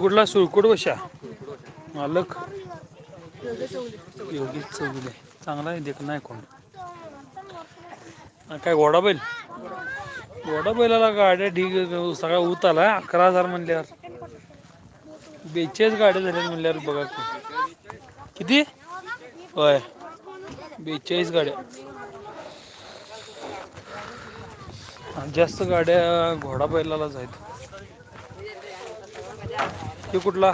कुठला? सुळकोट बशा मालक. योगी चौगुले. चांगला आहे देख नाही कोण? काय घोडा बैल? घोडा बैलाला गाड्या ढीग सगळा ऊत आला अकरा हजार म्हणल्यावर. बेचाळीस गाड्या झाल्या म्हणल्यावर बघा किती? होय. बेचाळीस गाड्या. जास्त गाड्या घोडा बैलालाच आहेत. ते कुठला?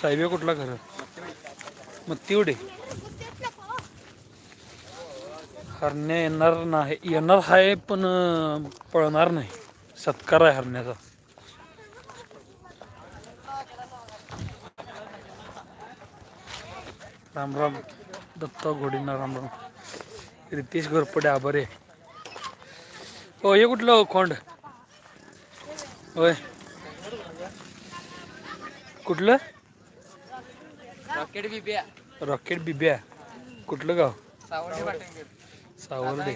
साहेब कुठला खरं? मग तेवढे हरण्या येणार नाही. येणार आहे पण पळणार नाही. सत्कार आहे हरण्याचा. राम राम. दत्ता घोडींना राम राम. रितेश घोरपडे आभारे हो हे कुठलं हो खोंड? होय. कुठलं? रॉकेट बिब्या. रॉकेट बिब्या. कुठलं गाव? सावर्डे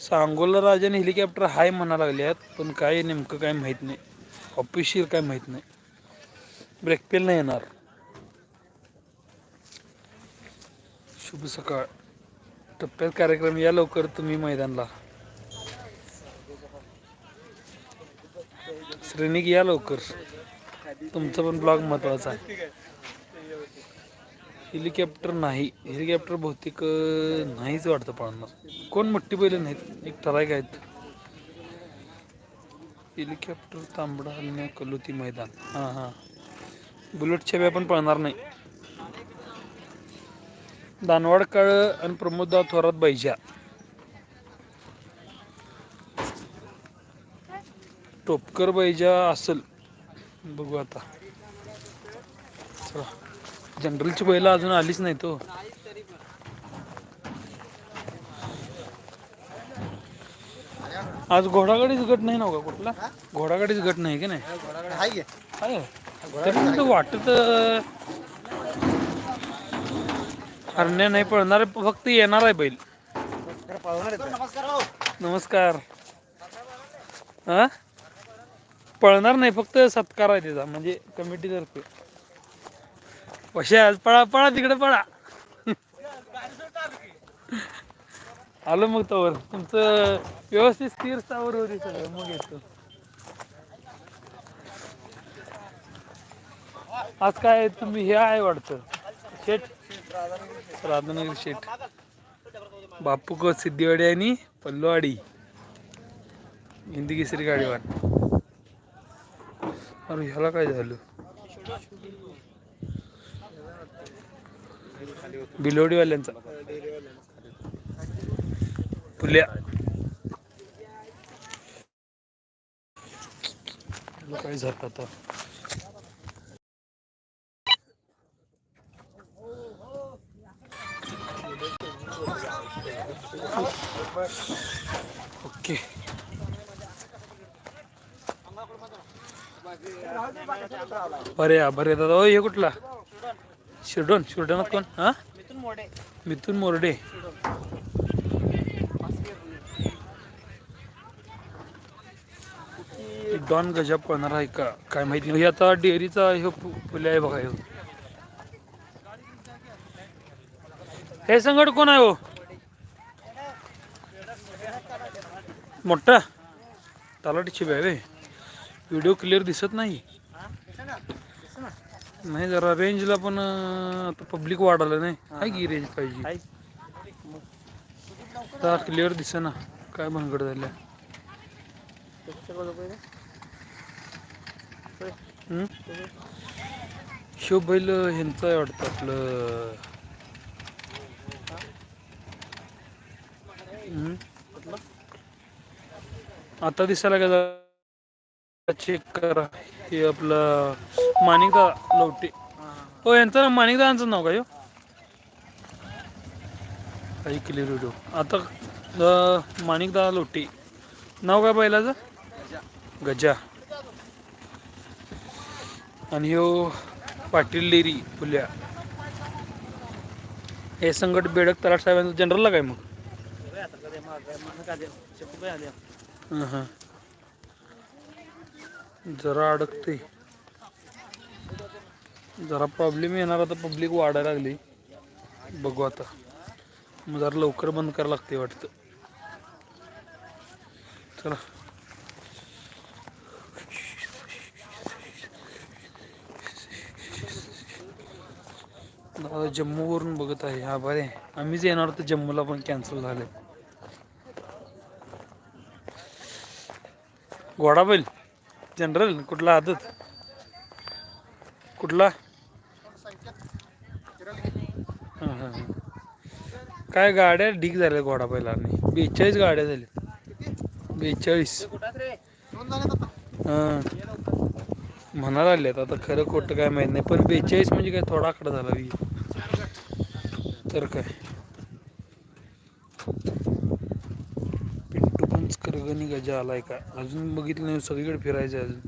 सांगोला राजाने हेलिकॉप्टर हाय म्हणा लागल्यात पण काय नेमकं काय माहीत नाही. ऑफिशियल काय माहीत नाही. ब्रेकपेल नाही येणार. शुभ सकाळ. टप्प्यात कार्यक्रम या लवकर तुम्ही मैदानला. श्रेणिक या लवकर. तुमचा पण ब्लॉग महत्त्वाचा आहे. हेलिकॉप्टर नाही. हेलिकॉप्टर बहुतेक नाहीच वाटतं पाळणार कोण मोठी बैल नाहीत? एक ठरायक आहेत. हेलिकॉप्टर तांबडा हलण्या कलोती मैदान. हां हां. बुलेट छब्या पण पळणार नाही. दानवाड काळ आणि प्रमोददा थोरात बैजा. टोपकर बैजा असल. बघू आता. चला. जनरलची बैला अजून आलीच नाही तो आज घोडागाडीच गट नाही ना हो का कुठला? घोडागाडीच गट नाही की नाही? तरी वाटत हरण्या नाही पळणार फक्त येणार आहे बैल. नमस्कार हो नमस्कार. हा? पळणार नाही फक्त सत्कार आहे त्याचा म्हणजे कमिटीतर्फे कशा आज पळा पळा तिकडे पळा. आलो मग तवर. तुमचं व्यवस्थित स्थिर स्थावर होती सगळं मग येतो. आज काय तुम्ही हे आहे वाटतं. शेठ? राधानगर शेठ. बापू को सिद्धिवाडी आणि पल्लवाडी. हिंदी केसरी गाडीवान. अरे ह्याला काय झालं? बिलोडीवाल्यांचा. फुल्या काय झालं आता? ओके. बरे बरे दादा. ओ हे कुठला? शिरडोन शिरडोनात कोण? हा? मिथून मोडे मोरडे. डॉन गजा पळणार आहे का? काय माहीत नाही. आता डेअरीचा हे फुले आहे बघा हे. संकट कोण आहे हो? मोठा? तालाटी छिप आहे. व्हिडिओ क्लिअर दिसत नाही. नाही जरा रेंजला पण आता पब्लिक वाढालं नाही. आहे की रेंज पाहिजे? आता क्लिअर दिसे ना काय भानगड हम्म? शिव बैल ह्यांचं आहे वाटतं आपलं? आता दिसायला का जरा चेक करा हे आपलं माणिकदा लवटे हो यांचं ना माणिकदाचं नाव काय हो? काही क्लिअर व्हिडिओ आता माणिकदा लोटे. नाव काय बैलाचं गजा. आणि ह्यो पाटील डेरी फुल्या. हे संकट बेडक तलाट साहेबांचं जनरलला काय मग? हां हां जरा अडकते जरा प्रॉब्लेम येणार आता पब्लिक वाढायला लागली. बघू आता. मग जरा लवकर बंद करायला लागते वाटतं. चला. दादा जम्मूवरून बघत आहे. हा बरे. आम्हीच येणार होतो जम्मूला पण कॅन्सल झाले घोडा बैल? जनरल कुठला आदत? कुठला? हां हां हां. काय गाड्या ढीक झाल्या घोडा पहिला नाही बेचाळीस गाड्या झाल्या. बेचाळीस. दोन झाले आता हां आता खरं खोटं काय माहीत नाही. पण बेचाळीस म्हणजे काय थोडा आकडा झाला तर काय? पिंटू गजा आलाय का? अजून बघितलं नाही सगळीकडे फिरायचं आहे अजून.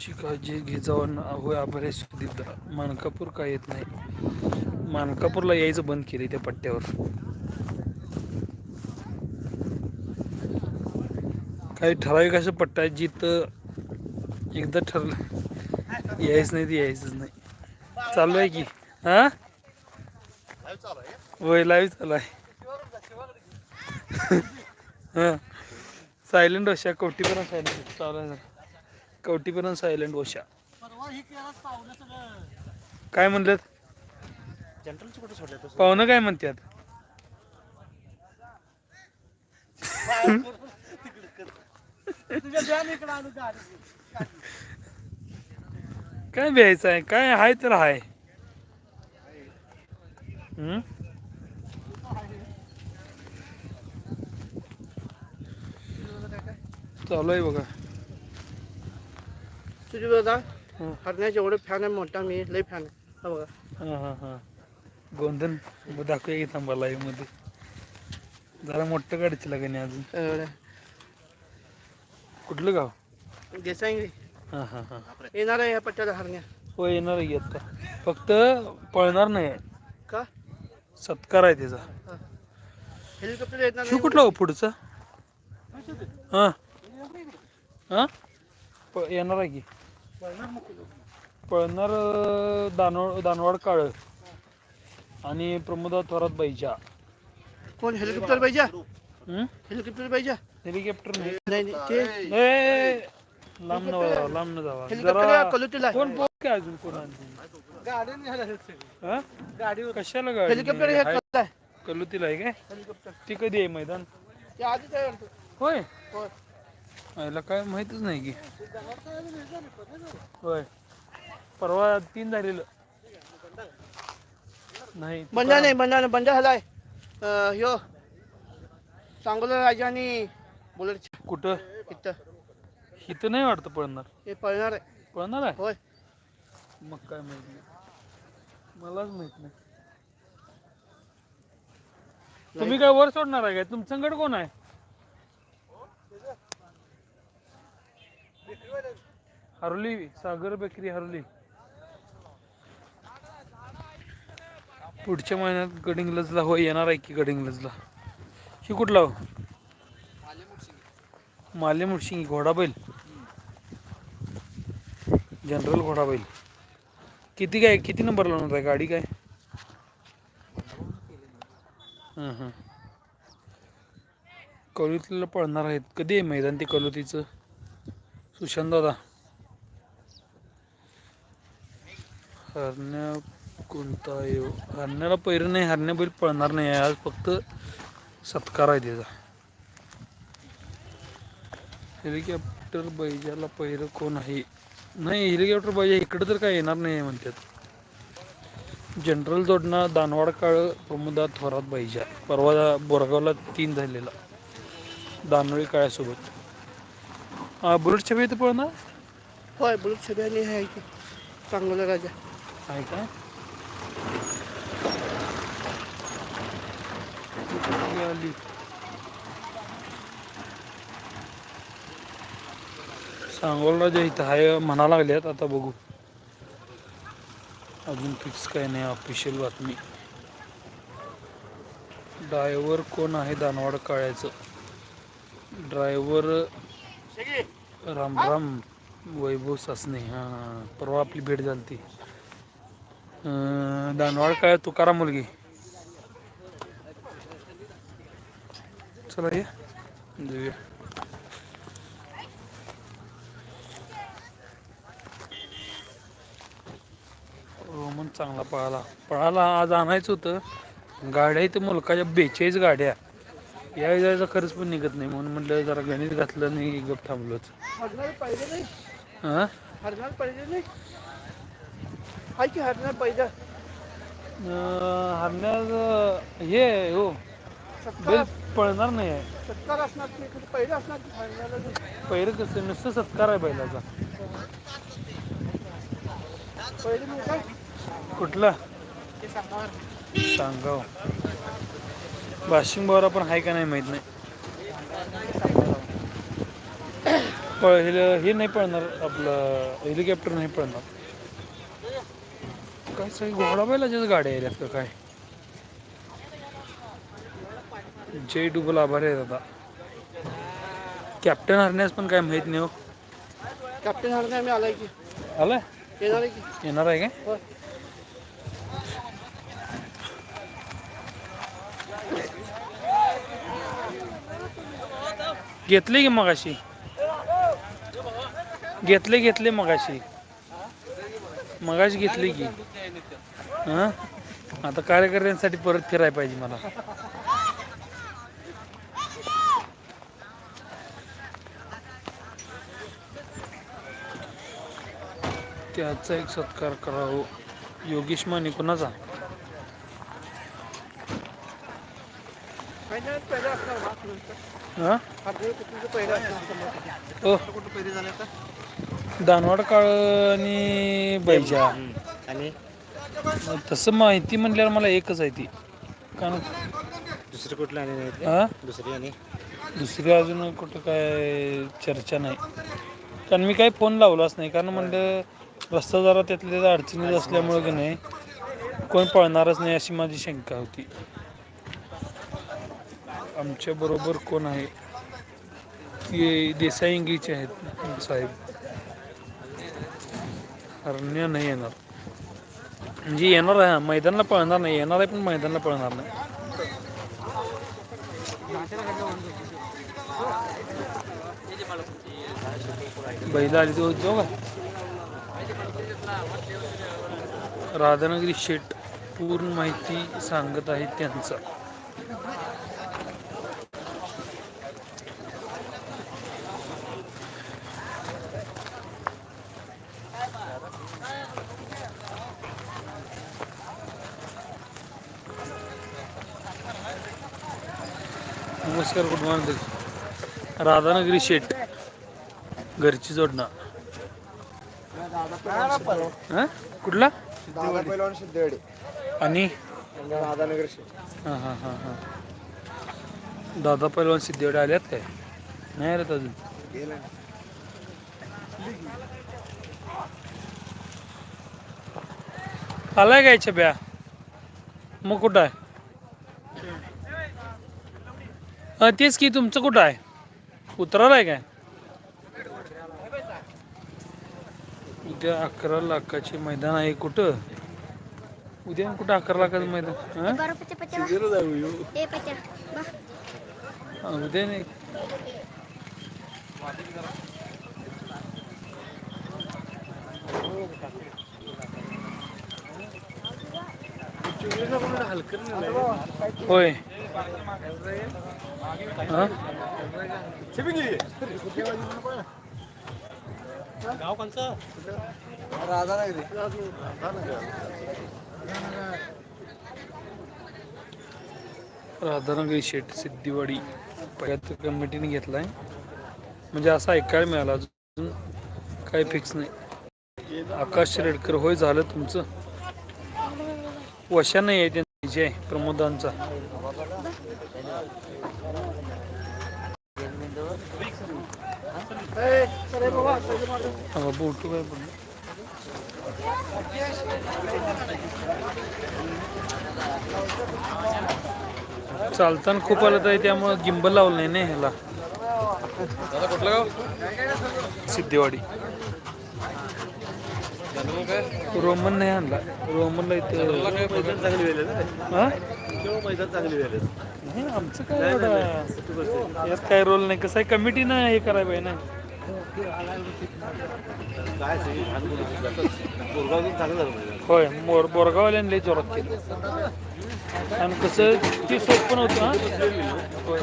चिकाजी घेजावन होय आभारे सुदीप मानकापूर काय येत नाही. मानकापूरला यायचं बंद केले त्या पट्ट्यावर. काही ठराविक असं पट्टा आहे जिथं एकदा ठरलं यायच नाही ते यायचंच नाही. चालू आहे की? हा? चालू आहे वय लाईव्ह चालू आहे. हां. सायलेंट वशा कवटीपर्यंत सायलेंट चालू आहे कवटीपर्यंत सायलेंट वशा काय म्हणलं पाहुणं काय म्हणतात तुझ्या द्या इकडं आणून गाडी काय भ्यायचं आहे? काय आहे तर आहे? चालू आहे बघा. तुझी दादा हं. हरण्याचे एवढे फॅन आहे मोठा मी लय फॅन आहे. हा बघा. हां हां हां. गोंधन दाखवूया की थांबा live मध्ये. जरा मोठं काढची लागेल अजून. एवढं. कुठलं गाव? देसाई. हां हां हां. येणार आहे ह्या पट्ट्याला हरण्या. हो येणार आहे आता. फक्त पळणार नाही. का? सत्कार आहे त्याचा. हेलिकॉप्टर येणार शिव कुठला हो पुढचा? हां. हां? प येणार आहे की? पळणार अं, दानव दानवाड काळ. आणि प्रमोदा थोरात बाईच्या कोण? हेलिकॉप्टर पाहिजे? हेलिकॉप्टर पाहिजे हेलिकॉप्टर नाही. नाही नाही, ते ए, लांब न जावा लांब न जावा. हेलिकॉप्टर जरा कलोटीला कोण पोहोच काय अजून कोण हा? गाडी कशाला गाडी? हेलिकॉप्टर हे आहे. कल्लुतीला आहे. काय? हेलिकॉप्टर. ती कधी आहे मैदान? ते आधीच आहे वाटतं. होय? होय. याला काय माहितच नाही की. होय. परवा तीन झालेलं. नाही बंजा नाही बंजा नाही बंजा झालाय. अं, ह्यो सांगोला राजा आणि बुलेट कुठं? इथं. इथं नाही वाटतं पळणार? हे पळणार आहे. पळणार आहे? होय. मग काय माहीत नाही. मलाच माहीत नाही. तुम्ही काय वर सोडणार आहे काय? तुमच्याकडे कोण आहे? हरली सागर बेकरी हरली. पुढच्या महिन्यात गडिंग्लजला हो येणार आहे की गडिंग्लजला ही कुठला हो? माले मुडशिंगी घोडाबैल जनरल घोडा बैल. किती काय किती नंबर लावणार आहे गाडी काय? हां हां. पळणार आहेत. कधी आहे मैदान ते कलोतीचं सुशांत दादा. हरण्या कोणता येऊ हरण्याला पैर नाही हरण्या बैल पळणार नाही. आहे आज फक्त सत्कार आहे त्याचा. हेलिकॉप्टर बैजाला पैर कोण आहे? नाही हेलिकॉप्टर बैजा इकडे तर काय येणार नाही म्हणतात. जनरल जोडणा दानवाड काळ प्रमोदा थोरात बैजा परवा बोरगावला तीन झालेला. दानोळी काळ्यासोबत बुलेट छबी इथं पळणार होय बुलेट छबी आणि हे आहे की. सांगोला राजा. आहे काय आली? सांगोल राजा इथं आहे म्हणा लागल्यात आता बघू. अजून फिक्स काय नाही ऑफिशियल बातमी. ड्रायव्हर कोण आहे दानवाड काळ्याचं? ड्रायव्हर राम राम वैभव सासने. हां परवा आपली भेट झाली ती दानवाड काय तुकाराम मुलगी. चला ये. जाऊया रोमन चांगला पळाला. पळाला आज आणायचं होतं. गाड्या इथं मुलकाच्या बेचाळीस गाड्या. या जायचा खर्च पण निघत नाही म्हणून म्हटलं जरा गणित घातलं आणि गप थांबलोच. नाही. हां? हरणार पाहिजे नाही. हाय की हरणार पाहिजे? हरण्याचं हे हो. बैल पळणार नाही आहे. सत्कार असणार की इकडे पहिले असणार की हरण्याला नाही. पहिलं कसं नुसतं सत्कार आहे बैलाचा. पहिले मी काय? कुठला? सांगाव. वाशिंग बरोबर पण आहे का नाही माहीत नाही. पळ- हे नाही पळणार आपलं हेलिकॉप्टर नाही पळणार. काय सगळी घोडा बैलाच्याच गाड्या आहेत का काय? जय डुबल आभारी आहेत आता कॅप्टन हरण्यास पण काय माहीत नाही हो. कॅप्टन हरणार मी आलाय की. आलाय? येणार आहे की? येणार आहे काय? घेतले की मगाशी? घेतले घेतले मघाशी मघाशी घेतली की. हां? आता कार्यकर्त्यांसाठी परत फिरायला पाहिजे मला. त्याचा एक सत्कार करावं. योगेश माने कोणाचा? हां? दानवाड काळ आणि बैजा. आणि तसं माहिती म्हणल्यावर मला एकच आहे ती. कारण दुसरे कुठले आणि नाही? हा? दुसरी आणि? दुसरी अजून कुठं काय चर्चा नाही. कारण मी काही फोन लावलाच नाही. कारण म्हणलं रस्ता जरा त्यातल्या त्यात अडचणीत असल्यामुळं की नाही कोण पळणारच नाही अशी माझी शंका होती. आमच्या बरोबर कोण आहे? ये देसाईंगीचे आहेत साहेब. हरण्या नाही येणार. म्हणजे येणार आहे मैदानाला पळणार नाही येणार आहे पण मैदानाला पळणार नाही. बैला आली तो जो का राधानगरी शेट पूर्ण माहिती सांगत आहे त्यांचा. नमस्कार गुड मॉर्निंग राधानगरी शेट. घरची जोडणा. कुठला? दादा पहिलवान सिद्धेवाडी आणि? हां हां हां. हां दादा पैलवान सिद्धेकडे आल्यात काय? नाही रे अजून. आलाय का याच्या ब्या? मग कुठं आहे? हा, तेच की तुमचं कुठं आहे? उतराला आहे काय? उद्या अकरा लाखाचे मैदान आहे कुठं? उद्या कुठं अकरा लाखाचं मैदान? हा? उद्या नाही. होय? गाव कोणचं राधानगरी शेठ सिद्धिवाडी पहिल्यात कमिटीने घेतलाय. म्हणजे असं ऐकायला मिळालं अजून. काही फिक्स नाही. आकाश रेडकर होय झालं तुमचं? वशा नाही आहे आहे प्रमोदांचा. काय चालताना खूप आलं तर त्यामुळं गिंबल लावलं नाही ना ह्याला. कुठलं गाव? सिद्धेवाडी. रोमन नाही आणला. रोमनला इथं चांगली वेळ हा? मैदान चांगली वेळ नाही आमचं काय एवढं यात काय रोल नाही. कसं आहे? कमिटीनं हे करायला पाहिजे ना. काय सगळी चांगलं झालं होय मोर बोरगावल्यान लई जोरात केलं. आणि कसं ती सोप पण होतं हा? होय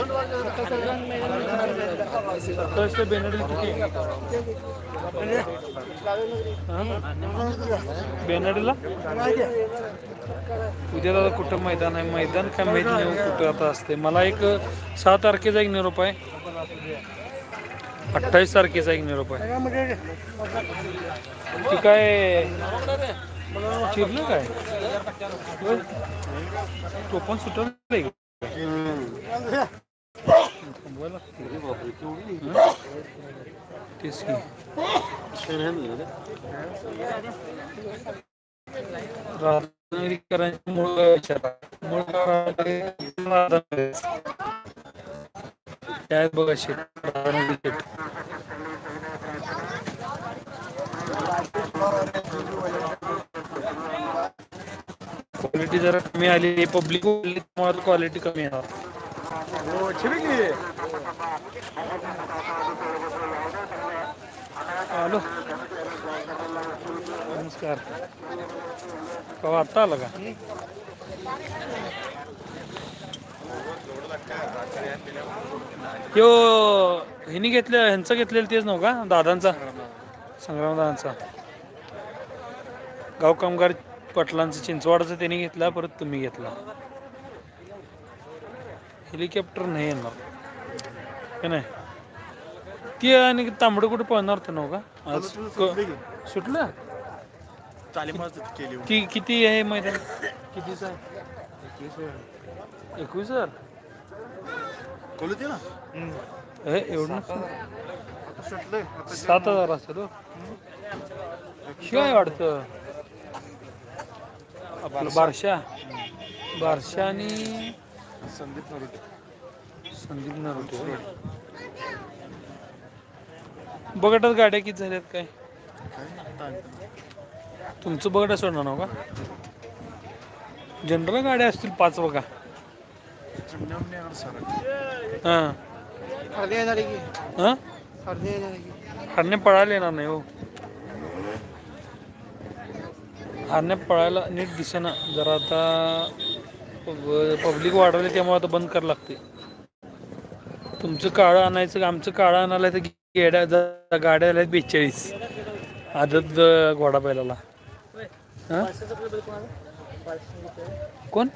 सत्तावीसला बेनडीला उद्या दादा कुठं मैदान आहे? मैदान काय माहीत नाही कुठं आता असते. मला एक सहा तारखेचा एक निरोप आहे. अठ्ठावीस तारखेचा एक निरोप आहे. ती काय चिरलं काय. टोपण सुटलं नाही. हं? तेच की राजनगरीकरांची मूळ मूळ. त्यात बघा शेत राजनगरी शेत क्वालिटी जरा कमी आली पब्लिक क्वालिटी कमी आहे. हॅलो नमस्कार. कवा आत्ता आला का? यो ह्यानी घेतलं ह्यांचं घेतलेलं तेच नव्ह का? दादांचा? संग्राम दादांचा. गाव कामगार पटलांचं चिंचवाडाचं त्यांनी घेतला परत तुम्ही घेतला. हेलिकॉप्टर नाही येणार. का नाही. ती आणि तांबडं कुठे पळणार होतं नव्ह का? आज क- सुटलं केली की किती आहे मैदान? कितीच आहे एकवीस हजार ते ना? हे एवढं. सात हजार. असेल हो. शिवाय वाटतं आपलं बारशा. बारशा आणि संदीप नरोटे. संदीप नरोटे. होय. बघटात गाड्या किती झाल्यात काय? तुमचं बघटा सोडणार ना का? जनरल गाड्या असतील पाच बघा. हां. हां? हरणे पळायला येणार नाही हो. हरणे पळायला नीट दिसेना. जरा आता पब्लिक वाढवले त्यामुळे आता बंद करावं लागते. तुमचं काळं आणायचं आमचं काळं आणायला तर गेड्या गाड्या आल्या बेचाळीस. आदत घोडा बैलाला. हां? कोण?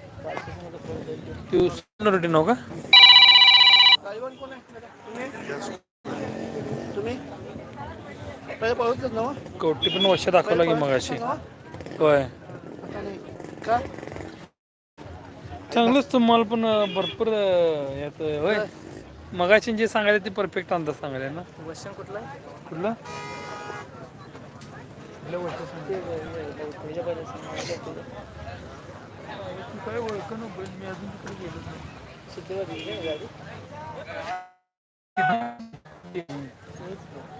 तू रोटी नव का? हो? कवटी पण वर्ष दाखवला की मगाशी. ना? होय. आता नाही का? चांगलंच तुम्हाला पण अं, भरपूर अं, यात अं, होय. मगाशी जे सांगायला ते परफेक्ट अंदाज सांगायला ना? वर्षण कुठला? कुठलं? काय ओळख मी अजून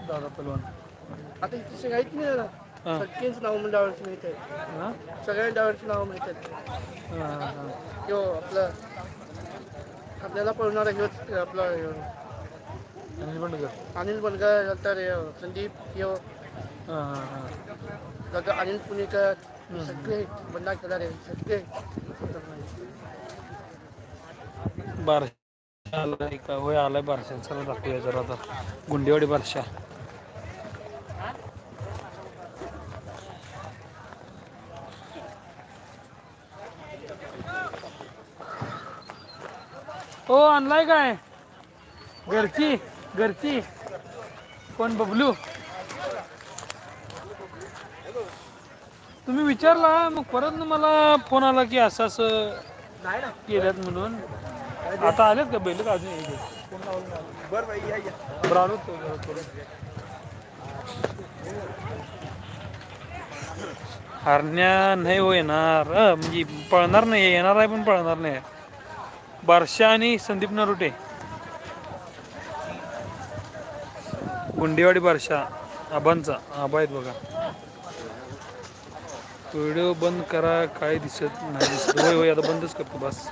दादा पलवान. आता इथे सगळ्यात नाही जरा सगळ्यांच नाव म्हणजे डावरची माहीत आहे हा? सगळ्या डावरची नाव आहेत. हा. ह्यो आपलं आपल्याला पळणारा ह्योच आपला अनिल बंडकर अनिल बनकर नंतर संदीप हा. नंतर अनिल पुणेकर सगळे बंडा केदारे सगळे. बारशा आलाय का? होय आलाय बारशा. चला दाखवूया जरा आता. गुंडेवाडी बारशा. हो आणलाय काय? घरची घरची. कोण बबलू? तुम्ही विचारला मग परत ना मला फोन आला की असं असं केल्यात म्हणून. आता आलेत का बैल? का अजून? बरं. हरण्या नाही हो येणार म्हणजे पळणार नाही येणार आहे पण पळणार नाही. बारशा आणि संदीप नरुटे. गुंडेवाडी बारशा आबांचा आबा आहेत बघा. व्हिडिओ बंद करा काय दिसत नाही. दिसत होय होय आता बंदच करतो बस.